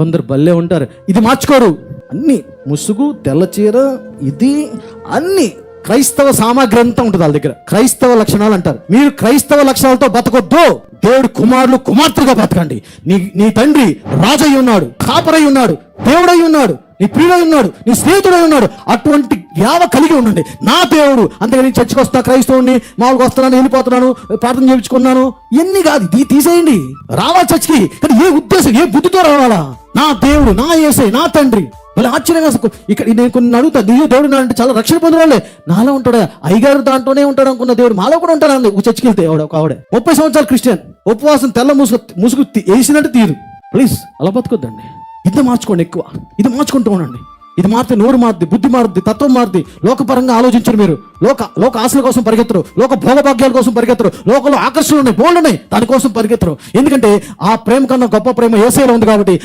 కొందరు భలే ఉంటారు. ఇది మార్చుకోరు. అన్ని ముసుగు తెల్ల చీర ఇది అన్ని క్రైస్తవ సామాగ్రి అంతా ఉంటుంది వాళ్ళ దగ్గర. క్రైస్తవ లక్షణాలు అంటారు. మీరు క్రైస్తవ లక్షణాలతో బతకొద్దు. దేవుడు కుమారులు కుమార్తెగా బతకండి. నీ నీ తండ్రి రాజయ్య ఉన్నాడు కాపరై ఉన్నాడు దేవుడై ఉన్నాడు నీ ప్రియుడై ఉన్నాడు నీ స్నేహితుడై ఉన్నాడు. అటువంటి యావ కలిగి ఉండండి. నా దేవుడు అందుకని నేను చర్చకు వస్తా క్రైస్తవుని మామూలుగా వస్తున్నాను వెళ్ళిపోతున్నాను ప్రార్థన చేయించుకున్నాను. ఎన్ని కాదు ఇది తీసేయండి. రావాలి చర్చికి కానీ ఏ ఉద్దేశం ఏ బుద్ధితో రావాలా? నా దేవుడు నా ఏసై నా తండ్రి. మళ్ళీ ఆశ్చర్యంగా ఇక్కడ నేను కొన్ని అడుగుతా నీ దేవుడు నా అంటే చాలా రక్షణ పొందిన నాలో ఉంటాడా? అయ్యగారు దాంట్లోనే ఉంటాడు అనుకున్న దేవుడు మాలో కూడా ఉంటాడు? అంది చర్చికి వెళ్తే ఆవిడ ఒక ఆవిడ. ముప్పై సంవత్సరాలు క్రిస్టియన్. ఉపవాసం తెల్ల ముసుగు ముసుగు వేసినట్టు తీరు. ప్లీజ్ అలా బతుకొద్దండి. ఇది మార్చుకోండి ఎక్కువ. ఇది మార్చుకుంటూ ఉండండి. ఇది మారితే నోరు మారుద్ది బుద్ధి మారుద్ది తత్వం మారుద్ది లోకపరంగా ఆలోచించరు మీరు. లోక లోక ఆశల కోసం పరిగెత్తరు. లోక భోగభాగ్యాల కోసం పరిగెత్తరు. లోకంలో ఆకర్షణలు ఉన్నాయి బోల్డ్ ఉన్నాయి దానికోసం పరిగెత్తరు. ఎందుకంటే ఆ ప్రేమ కన్నా గొప్ప ప్రేమ ఏసైలో ఉంది కాబట్టి